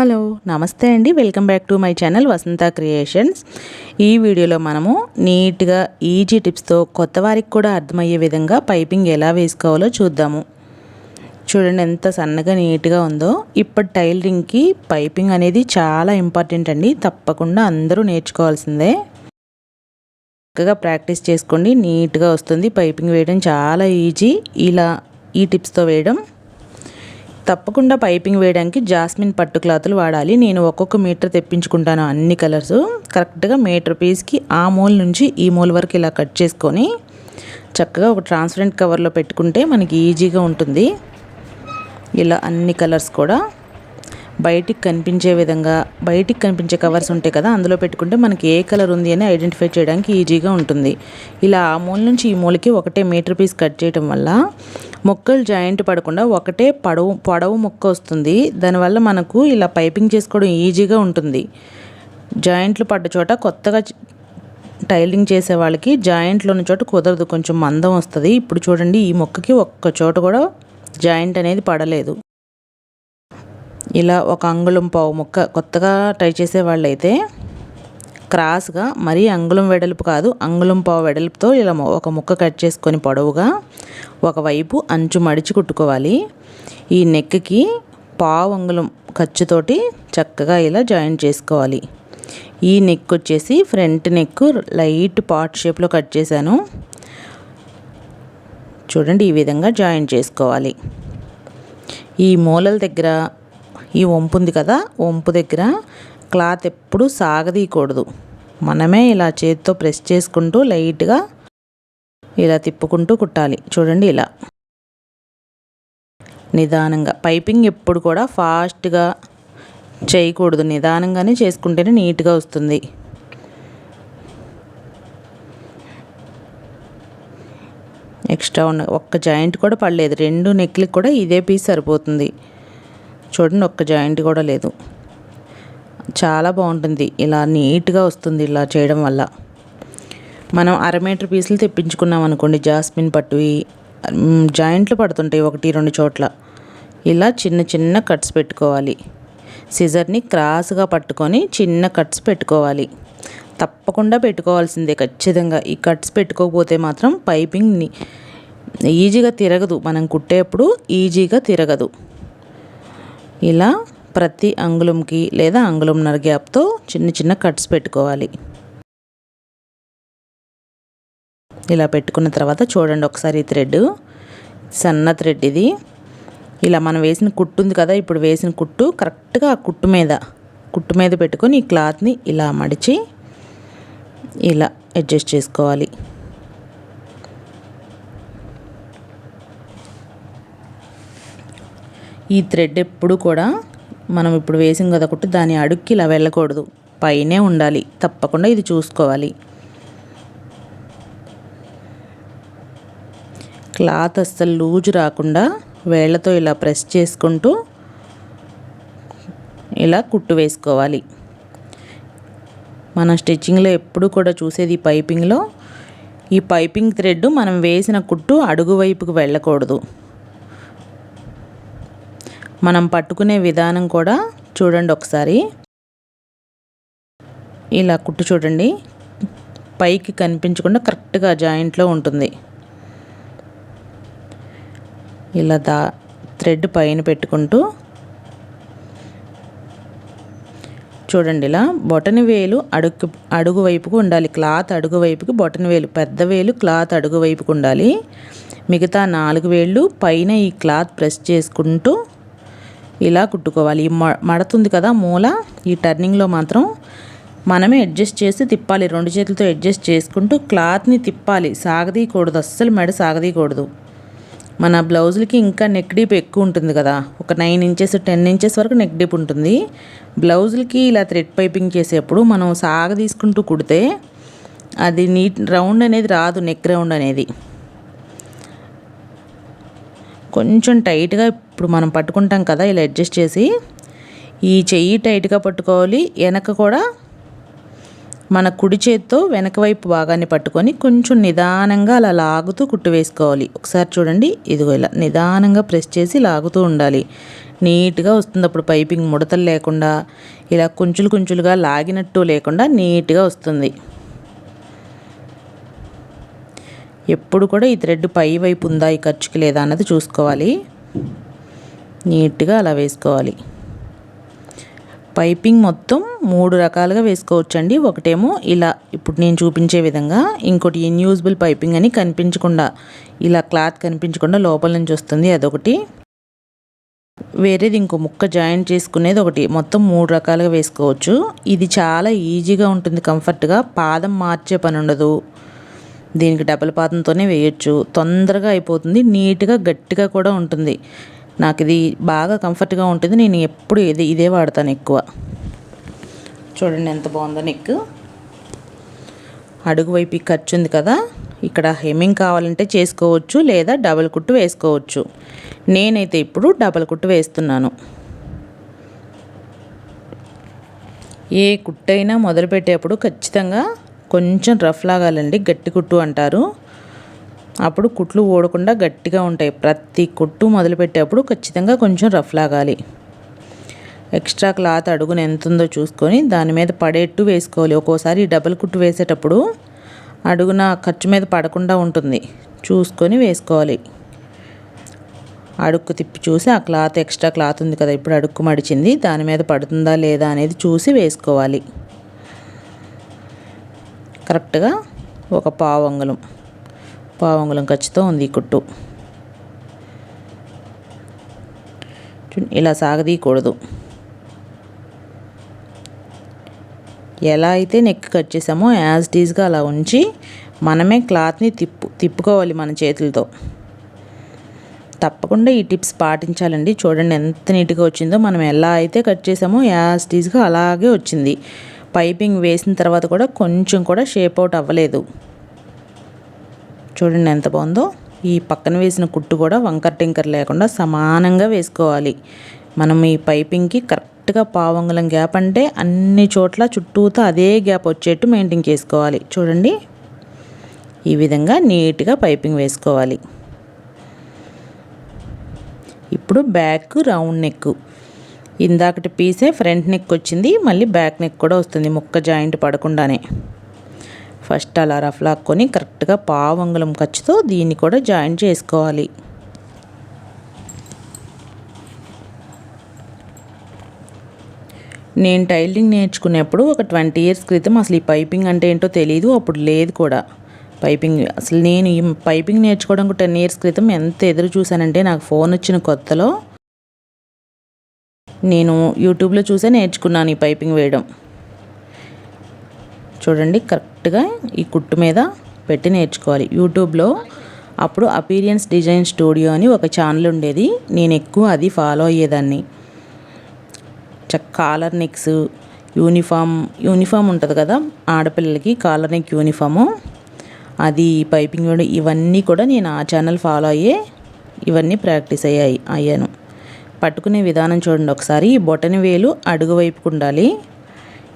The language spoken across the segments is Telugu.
హలో నమస్తే అండి. Welcome back to my channel Vasantha creations. ఈ వీడియోలో మనము నీట్గా ఈజీ టిప్స్తో కొత్త వారికి కూడా అర్థమయ్యే విధంగా పైపింగ్ ఎలా వేసుకోవాలో చూద్దాము. చూడండి ఎంత సన్నగా నీట్గా ఉందో. ఇప్పటి టైలరింగ్కి పైపింగ్ అనేది చాలా ఇంపార్టెంట్ అండి. తప్పకుండా అందరూ నేర్చుకోవాల్సిందే. చక్కగా ప్రాక్టీస్ చేసుకోండి. నీట్గా వస్తుంది. పైపింగ్ వేయడం చాలా ఈజీ. ఇలా ఈ టిప్స్తో వేయడం తప్పకుండా పైపింగ్ వేయడానికి జాస్మిన్ పట్టు క్లాతులు వాడాలి. నేను ఒక్కొక్క మీటర్ తెప్పించుకుంటాను అన్ని కలర్స్. కరెక్ట్గా మీటర్ పీస్కి ఆ మూల నుంచి ఈ మూల వరకు ఇలా కట్ చేసుకొని చక్కగా ఒక ట్రాన్స్పరెంట్ కవర్లో పెట్టుకుంటే మనకి ఈజీగా ఉంటుంది. ఇలా అన్ని కలర్స్ కూడా బయటికి కనిపించే విధంగా బయటికి కనిపించే కవర్స్ ఉంటాయి కదా అందులో పెట్టుకుంటే మనకి ఏ కలర్ ఉంది అని ఐడెంటిఫై చేయడానికి ఈజీగా ఉంటుంది. ఇలా ఆ మూల నుంచి ఈ మూలకి ఒకటే మీటర్ పీస్ కట్ చేయడం వల్ల ముక్కలు జాయింట్ పడకుండా ఒకటే పొడవు పొడవు ముక్క వస్తుంది. దానివల్ల మనకు ఇలా పైపింగ్ చేసుకోవడం ఈజీగా ఉంటుంది. జాయింట్లు పడ్డ చోట కొత్తగా టైలింగ్ చేసే వాళ్ళకి జాయింట్లు ఉన్న చోట కుదరదు. కొంచెం మందం వస్తుంది. ఇప్పుడు చూడండి ఈ మొక్కకి ఒక్క చోట కూడా జాయింట్ అనేది పడలేదు. ఇలా ఒక అంగుళం పావు ముక్క కొత్తగా ట్రై చేసే వాళ్ళైతే క్రాస్గా మరీ అంగుళం వెడల్పు కాదు అంగుళం పావు వెడల్పుతో ఇలా ఒక ముక్క కట్ చేసుకొని పొడవుగా ఒకవైపు అంచు మడిచి కుట్టుకోవాలి. ఈ నెక్కి పావు అంగుళం ఖర్చుతోటి చక్కగా ఇలా జాయిన్ చేసుకోవాలి. ఈ నెక్ వచ్చేసి ఫ్రంట్ నెక్ లైట్ పార్ట్ షేప్లో కట్ చేశాను. చూడండి ఈ విధంగా జాయిన్ చేసుకోవాలి. ఈ మూలల దగ్గర ఈ వంపు ఉంది కదా వంపు దగ్గర క్లాత్ ఎప్పుడు సాగదీయకూడదు. మనమే ఇలా చేతితో ప్రెస్ చేసుకుంటూ లైట్గా ఇలా తిప్పుకుంటూ కుట్టాలి. చూడండి ఇలా. నిదానంగా. పైపింగ్ ఎప్పుడు కూడా ఫాస్ట్గా చేయకూడదు. నిదానంగానే చేసుకుంటేనే నీట్గా వస్తుంది. ఎక్స్ట్రా ఉన్న ఒక్క జాయింట్ కూడా పడలేదు. రెండు నెక్లకి కూడా ఇదే పీస్ సరిపోతుంది. చూడండి ఒక్క జాయింట్ కూడా లేదు. చాలా బాగుంటుంది. ఇలా నీట్గా వస్తుంది ఇలా చేయడం వల్ల. మనం అర మీటర్ పీసులు తెప్పించుకున్నాం అనుకోండి జాస్మిన్ పట్టువి జాయింట్లు పడుతుంటాయి ఒకటి రెండు చోట్ల. ఇలా చిన్న చిన్న కట్స్ పెట్టుకోవాలి. సిజర్ని క్రాస్గా పట్టుకొని చిన్న కట్స్ పెట్టుకోవాలి. తప్పకుండా పెట్టుకోవాల్సిందే ఖచ్చితంగా. ఈ కట్స్ పెట్టుకోకపోతే మాత్రం పైపింగ్ని ఈజీగా తిరగదు. మనం కుట్టేప్పుడు ఈజీగా తిరగదు. ఇలా ప్రతి అంగుళంకి లేదా అంగుళంన్నర గ్యాప్తో చిన్న చిన్న కట్స్ పెట్టుకోవాలి. ఇలా పెట్టుకున్న తర్వాత చూడండి ఒకసారి ఈ థ్రెడ్. సన్న థ్రెడ్ ఇది. ఇలా మనం వేసిన కుట్టు ఉంది కదా ఇప్పుడు వేసిన కుట్టు కరెక్ట్గా ఆ కుట్టు మీద కుట్టు మీద పెట్టుకొని ఈ క్లాత్ని ఇలా మడిచి ఇలా అడ్జస్ట్ చేసుకోవాలి. ఈ థ్రెడ్ ఎప్పుడు కూడా మనం ఇప్పుడు వేసాం కదా కుట్టు దాని అడుక్కి ఇలా వెళ్ళకూడదు. పైనే ఉండాలి. తప్పకుండా ఇది చూసుకోవాలి. క్లాత్ అస్సలు లూజ్ రాకుండా వేళ్ళతో ఇలా ప్రెస్ చేసుకుంటూ ఇలా కుట్టు వేసుకోవాలి. మన స్టిచ్చింగ్లో ఎప్పుడు కూడా చూసేది ఈ పైపింగ్లో. ఈ పైపింగ్ థ్రెడ్ మనం వేసిన కుట్టు అడుగు వైపుకు వెళ్ళకూడదు. మనం పట్టుకునే విధానం కూడా చూడండి ఒకసారి. ఇలా కుట్టు చూడండి. పైకి కనిపించకుండా కరెక్ట్గా జాయింట్లో ఉంటుంది. ఇలా దా థ్రెడ్ పైన పెట్టుకుంటూ చూడండి ఇలా బొటని వేలు అడుగు అడుగు వైపుకు ఉండాలి. క్లాత్ అడుగు వైపుకి బొటని వేలు పెద్ద వేలు క్లాత్ అడుగు వైపుకు ఉండాలి. మిగతా నాలుగు వేళ్ళు పైన ఈ క్లాత్ ప్రెస్ చేసుకుంటూ ఇలా కుట్టుకోవాలి. ఈ మడతుంది కదా మూల ఈ టర్నింగ్లో మాత్రం మనమే అడ్జస్ట్ చేసి తిప్పాలి. రెండు చేతులతో అడ్జస్ట్ చేసుకుంటూ క్లాత్ని తిప్పాలి. సాగదీయకూడదు. అస్సలు మెడ సాగదీయకూడదు. మన బ్లౌజులకి ఇంకా నెక్ డీప్ ఎక్కువ ఉంటుంది కదా. ఒక నైన్ ఇంచెస్ టెన్ ఇంచెస్ వరకు నెక్ డీప్ ఉంటుంది. బ్లౌజులకి ఇలా థ్రెడ్ పైపింగ్ చేసేప్పుడు మనం సాగ తీసుకుంటూ కుడితే అది నీట్ రౌండ్ అనేది రాదు నెక్ రౌండ్ అనేది. కొంచెం టైట్గా ఇప్పుడు మనం పట్టుకుంటాం కదా ఇలా అడ్జస్ట్ చేసి. ఈ చెయ్యి టైట్గా పట్టుకోవాలి వెనక కూడా మన కుడి చేత్తో వెనక వైపు భాగాన్ని పట్టుకొని కొంచెం నిదానంగా అలా లాగుతూ కుట్టు వేసుకోవాలి. ఒకసారి చూడండి. ఇదిగో ఇలా నిదానంగా ప్రెస్ చేసి లాగుతూ ఉండాలి. నీట్గా వస్తుంది అప్పుడు పైపింగ్ ముడతలు లేకుండా ఇలా కుంచులు కుంచులుగా లాగినట్టు లేకుండా నీట్గా వస్తుంది. ఎప్పుడు కూడా ఈ థ్రెడ్ పై వైపు ఉందా ఈ ఖర్చుకి లేదా అన్నది చూసుకోవాలి. నీట్గా అలా వేసుకోవాలి. పైపింగ్ మొత్తం మూడు రకాలుగా వేసుకోవచ్చండి. ఒకటేమో ఇలా ఇప్పుడు నేను చూపించే విధంగా ఇంకోటి ఇన్యూజబుల్ పైపింగ్ అని కనిపించకుండా ఇలా క్లాత్ కనిపించకుండా లోపల నుంచి వస్తుంది అదొకటి. వేరేది ఇంకో ముక్క జాయింట్ చేసుకునేది ఒకటి. మొత్తం మూడు రకాలుగా వేసుకోవచ్చు. ఇది చాలా ఈజీగా ఉంటుంది కంఫర్ట్గా. పాదం మార్చే పని ఉండదు. దీనికి డబల్ పాదంతోనే వేయచ్చు. తొందరగా అయిపోతుంది నీట్గా గట్టిగా కూడా ఉంటుంది. నాకు ఇది బాగా కంఫర్ట్గా ఉంటుంది. నేను ఎప్పుడు ఇది ఇదే వాడతాను ఎక్కువ. చూడండి ఎంత బాగుందో నెక్ అడుగు వైపు ఖర్చు ఉంది కదా. ఇక్కడ హెమ్మింగ్ కావాలంటే చేసుకోవచ్చు లేదా డబల్ కుట్టు వేసుకోవచ్చు. నేనైతే ఇప్పుడు డబల్ కుట్టు వేస్తున్నాను. ఏ కుట్టైనా మొదలుపెట్టేప్పుడు ఖచ్చితంగా కొంచెం రఫ్ లాగాలండి. గట్టి కుట్టు అంటారు. అప్పుడు కుట్లు ఓడకుండా గట్టిగా ఉంటాయి. ప్రతి కుట్టు మొదలుపెట్టేప్పుడు ఖచ్చితంగా కొంచెం రఫ్ లాగాలి. ఎక్స్ట్రా క్లాత్ అడుగున ఎంత ఉందో చూసుకొని దాని మీద పడేట్టు వేసుకోవాలి. ఒక్కోసారి డబల్ కుట్టు వేసేటప్పుడు అడుగున ఖర్చు మీద పడకుండా ఉంటుంది. చూసుకొని వేసుకోవాలి. అడుక్కు తిప్పి చూసి ఆ క్లాత్ ఎక్స్ట్రా క్లాత్ ఉంది కదా ఇప్పుడు అడుక్కు మడిచింది. దాని మీద పడుతుందా లేదా అనేది చూసి వేసుకోవాలి. కరెక్ట్గా ఒక పావు అంగుళం. పావంగులం అంగుళం ఖర్చుతో ఉంది ఈ కుట్టు. ఇలా సాగదీయకూడదు. ఎలా అయితే నెక్ కట్ చేసామో యాజ్ డీజ్గా అలా ఉంచి మనమే క్లాత్ని తిప్పు తిప్పుకోవాలి మన చేతులతో. తప్పకుండా ఈ టిప్స్ పాటించాలండి. చూడండి ఎంత నీట్గా వచ్చిందో. మనం ఎలా అయితే కట్ చేసామో యాజ్ డీజ్గా అలాగే వచ్చింది. పైపింగ్ వేసిన తర్వాత కూడా కొంచెం కూడా షేప్ అవుట్ అవ్వలేదు. చూడండి ఎంత బాగుందో. ఈ పక్కన వేసిన కుట్టు కూడా వంకర టింకర్ లేకుండా సమానంగా వేసుకోవాలి. మనం ఈ పైపింగ్కి కరెక్ట్గా పావంగులం గ్యాప్ అంటే అన్ని చోట్ల చుట్టూతో అదే గ్యాప్ వచ్చేట్టు మెయింటైన్ చేసుకోవాలి. చూడండి. ఈ విధంగా నీట్గా పైపింగ్ వేసుకోవాలి. ఇప్పుడు బ్యాక్ రౌండ్ నెక్. ఇందాకటి పీసే ఫ్రంట్ నెక్ వచ్చింది మళ్ళీ బ్యాక్ నెక్ కూడా వస్తుంది ముక్క జాయింట్ పడకుండానే. ఫస్ట్ అలా రఫ్ లాక్కొని కరెక్ట్గా పావంగులం ఖర్చుతో దీన్ని కూడా జాయిన్ చేసుకోవాలి. నేను టైలరింగ్ నేర్చుకునేప్పుడు ఒక ట్వంటీ ఇయర్స్ క్రితం అసలు ఈ పైపింగ్ అంటే ఏంటో తెలియదు అప్పుడు లేదు కూడా. పైపింగ్ అసలు నేను ఈ పైపింగ్ నేర్చుకోవడానికి టెన్ ఇయర్స్ క్రితం ఎంత ఎదురు చూశానంటే నాకు ఫోన్ వచ్చిన కొత్తలో నేను యూట్యూబ్లో చూసే నేర్చుకున్నాను ఈ పైపింగ్ వేయడం. చూడండి కరెక్ట్గా ఈ కుట్టు మీద పెట్టి నేర్చుకోవాలి. యూట్యూబ్లో అప్పుడు అపీరియన్స్ డిజైన్ స్టూడియో అని ఒక ఛానల్ ఉండేది. నేను ఎక్కువ అది ఫాలో అయ్యేదాన్ని. చక్క కాలర్ నెక్స్ యూనిఫామ్ యూనిఫామ్ ఉంటుంది కదా ఆడపిల్లలకి కాలర్ నెక్ యూనిఫాము అది పైపింగ్ ఇవన్నీ కూడా నేను ఆ ఛానల్ ఫాలో అయ్యే ఇవన్నీ ప్రాక్టీస్ అయ్యాయి అయ్యాను. పట్టుకునే విధానం చూడండి ఒకసారి. బొటని వేలు అడుగు వైపుకు ఉండాలి.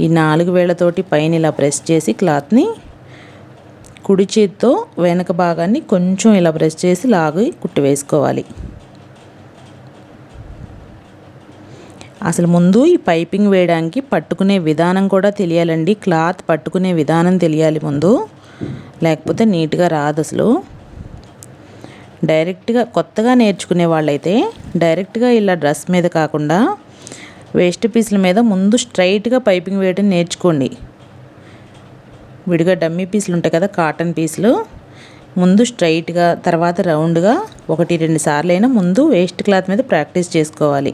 ఈ నాలుగు వేళ్ళతోటి పైన ఇలా ప్రెస్ చేసి క్లాత్ని కుడి చేతితో వెనక భాగాన్ని కొంచెం ఇలా ప్రెస్ చేసి లాగి కుట్టి వేసుకోవాలి. అసలు ముందు ఈ పైపింగ్ వేయడానికి పట్టుకునే విధానం కూడా తెలియాలండి. క్లాత్ పట్టుకునే విధానం తెలియాలి ముందు. లేకపోతే నీట్గా రాదు అసలు. డైరెక్ట్గా కొత్తగా నేర్చుకునే వాళ్ళైతే డైరెక్ట్గా ఇలా డ్రెస్ మీద కాకుండా వేస్ట్ పీసుల మీద ముందు స్ట్రైట్గా పైపింగ్ వేయడం నేర్చుకోండి. విడిగా డమ్మీ పీసులు ఉంటాయి కదా కాటన్ పీసులు. ముందు స్ట్రైట్గా తర్వాత రౌండ్గా ఒకటి రెండు సార్లు అయినా ముందు వేస్ట్ క్లాత్ మీద ప్రాక్టీస్ చేసుకోవాలి.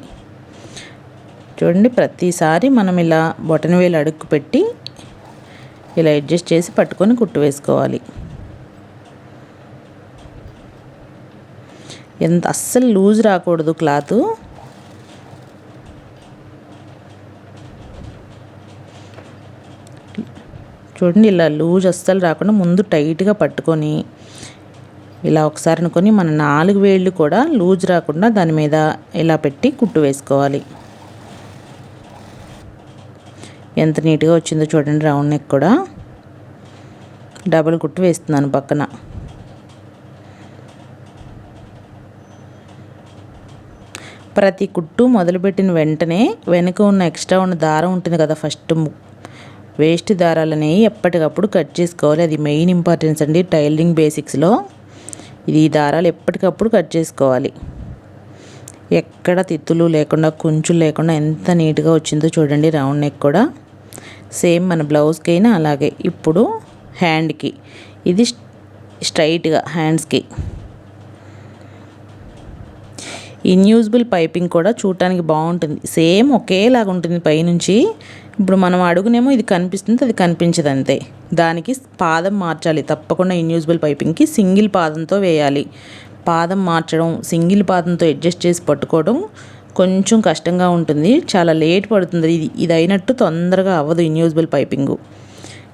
చూడండి ప్రతిసారి మనం ఇలా బొటన వేలు అడుక్కు పెట్టి ఇలా అడ్జస్ట్ చేసి పట్టుకొని కుట్టు వేసుకోవాలి. ఎంత అస్సలు లూజ్ రాకూడదు క్లాత్. చూడండి ఇలా లూజ్ అస్సలు రాకుండా ముందు టైట్గా పట్టుకొని ఇలా ఒకసారి అనుకొని మన నాలుగు వేళ్ళు కూడా లూజ్ రాకుండా దాని మీద ఇలా పెట్టి కుట్టు వేసుకోవాలి. ఎంత నీట్గా వచ్చిందో చూడండి రౌండ్ నెక్ కూడా. డబుల్ కుట్టు వేస్తున్నాను పక్కన. ప్రతి కుట్టు మొదలుపెట్టిన వెంటనే వెనుక ఉన్న ఎక్స్ట్రా ఉన్న దారం ఉంటుంది కదా ఫస్ట్ వేస్ట్ దారాలని ఎప్పటికప్పుడు కట్ చేసుకోవాలి. అది మెయిన్ ఇంపార్టెన్స్ అండి టైలరింగ్ బేసిక్స్లో. ఇది దారాలు ఎప్పటికప్పుడు కట్ చేసుకోవాలి. ఎక్కడ తిత్తులు లేకుండా కుంచులు లేకుండా ఎంత నీట్గా వచ్చిందో చూడండి రౌండ్ నెక్ కూడా. సేమ్ మన బ్లౌజ్కి అయినా అలాగే. ఇప్పుడు హ్యాండ్కి ఇది స్ట్రైట్గా హ్యాండ్స్కి. ఇన్యూజబుల్ పైపింగ్ కూడా చూడటానికి బాగుంటుంది. సేమ్ ఒకేలాగా ఉంటుంది పైనుంచి. ఇప్పుడు మనం అడుగునేమో ఇది కనిపిస్తుంది అది కనిపించదు అంతే. దానికి పాదం మార్చాలి. తప్పకుండా ఇన్యూజబుల్ పైపింగ్కి సింగిల్ పాదంతో వేయాలి. పాదం మార్చడం సింగిల్ పాదంతో అడ్జస్ట్ చేసి పట్టుకోవడం కొంచెం కష్టంగా ఉంటుంది. చాలా లేట్ పడుతుంది. ఇది ఇది అయినట్టు తొందరగా అవ్వదు ఇన్యూజబుల్ పైపింగు.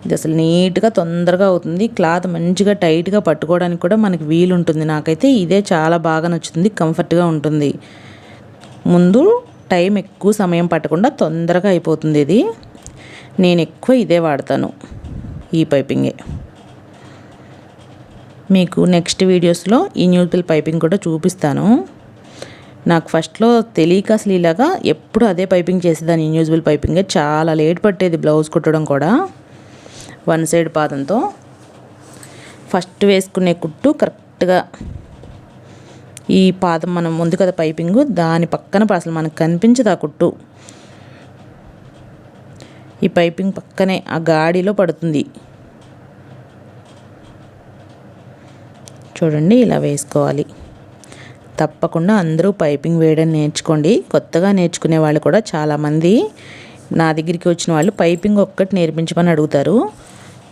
ఇది అసలు నీట్గా తొందరగా అవుతుంది. క్లాత్ మంచిగా టైట్గా పట్టుకోవడానికి కూడా మనకి వీలు ఉంటుంది నాకైతే ఇదే చాలా బాగా నచ్చుతుంది. కంఫర్ట్గా ఉంటుంది. ముందు టైం ఎక్కువ సమయం పట్టకుండా తొందరగా అయిపోతుంది ఇది. నేను ఎక్కువ ఇదే వాడతాను ఈ పైపింగే. మీకు నెక్స్ట్ వీడియోస్లో ఈ న్యూజిబుల్ పైపింగ్ కూడా చూపిస్తాను. నాకు ఫస్ట్లో తెలియక అసలు ఇలాగా ఎప్పుడు అదే పైపింగ్ చేసేదాన్ని ఇన్యూజిబుల్ పైపింగే. చాలా లేట్ పట్టేది బ్లౌజ్ కుట్టడం కూడా. వన్ సైడ్ పాదంతో ఫస్ట్ వేసుకునే కుట్టు కరెక్ట్గా ఈ పాదం మనం ముందు కదా పైపింగ్ దాని పక్కన అసలు మనకు కనిపించదు ఆ కుట్టు. ఈ పైపింగ్ పక్కనే ఆ గాడిలో పడుతుంది. చూడండి ఇలా వేసుకోవాలి. తప్పకుండా అందరూ పైపింగ్ వేయడం నేర్చుకోండి. కొత్తగా నేర్చుకునే వాళ్ళు కూడా చాలామంది నా దగ్గరికి వచ్చిన వాళ్ళు పైపింగ్ ఒక్కటి నేర్పించమని అడుగుతారు.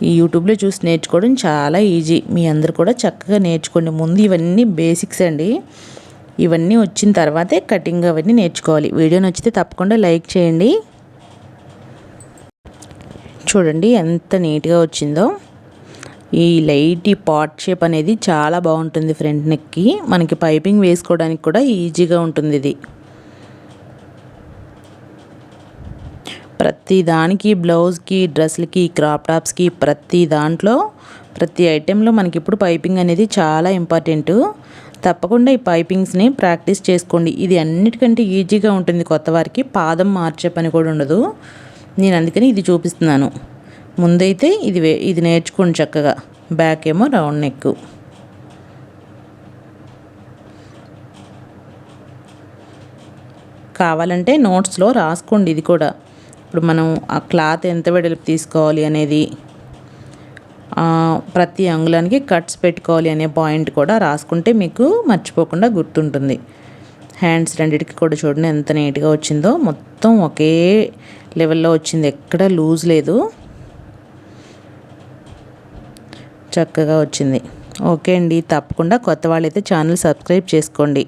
ఈ యూట్యూబ్లో చూసి నేర్చుకోవడం చాలా ఈజీ. మీ అందరు కూడా చక్కగా నేర్చుకోండి. ముందు ఇవన్నీ బేసిక్స్ అండి. ఇవన్నీ వచ్చిన తర్వాతే కటింగ్ అవన్నీ నేర్చుకోవాలి. వీడియో నచ్చితే తప్పకుండా లైక్ చేయండి. చూడండి ఎంత నీట్గా వచ్చిందో. ఈ లైట్ ఈ పాట్ షేప్ అనేది చాలా బాగుంటుంది ఫ్రంట్ నెక్కి. మనకి పైపింగ్ వేసుకోవడానికి కూడా ఈజీగా ఉంటుంది ఇది. ప్రతి దానికి బ్లౌజ్కి డ్రెస్లకి క్రాప్ టాప్స్కి ప్రతి దాంట్లో ప్రతి ఐటెంలో మనకి ఇప్పుడు పైపింగ్ అనేది చాలా ఇంపార్టెంట్. తప్పకుండా ఈ పైపింగ్స్ని ప్రాక్టీస్ చేసుకోండి. ఇది అన్నిటికంటే ఈజీగా ఉంటుంది కొత్త వారికి. పాదం మార్చే పని కూడా ఉండదు. నేను అందుకని ఇది చూపిస్తున్నాను. ముందైతే ఇది ఇది నేర్చుకోండి చక్కగా. బ్యాక్ ఏమో రౌండ్ నెక్. కావాలంటే నోట్స్లో రాసుకోండి ఇది కూడా. ఇప్పుడు మనం ఆ క్లాత్ ఎంత వెడల్పు తీసుకోవాలి అనేది ప్రతి అంగుళానికి కట్స్ పెట్టుకోవాలి అనే పాయింట్ కూడా రాసుకుంటే మీకు మర్చిపోకుండా గుర్తుంటుంది. హ్యాండ్స్ రెండింటికి కూడా చూడండి ఎంత నీట్గా వచ్చిందో. మొత్తం ఒకే లెవెల్లో వచ్చింది. ఎక్కడ లూజ్ లేదు. చక్కగా వచ్చింది. ఓకే అండి. తప్పకుండా కొత్త వాళ్ళైతే ఛానల్ సబ్స్క్రైబ్ చేసుకోండి.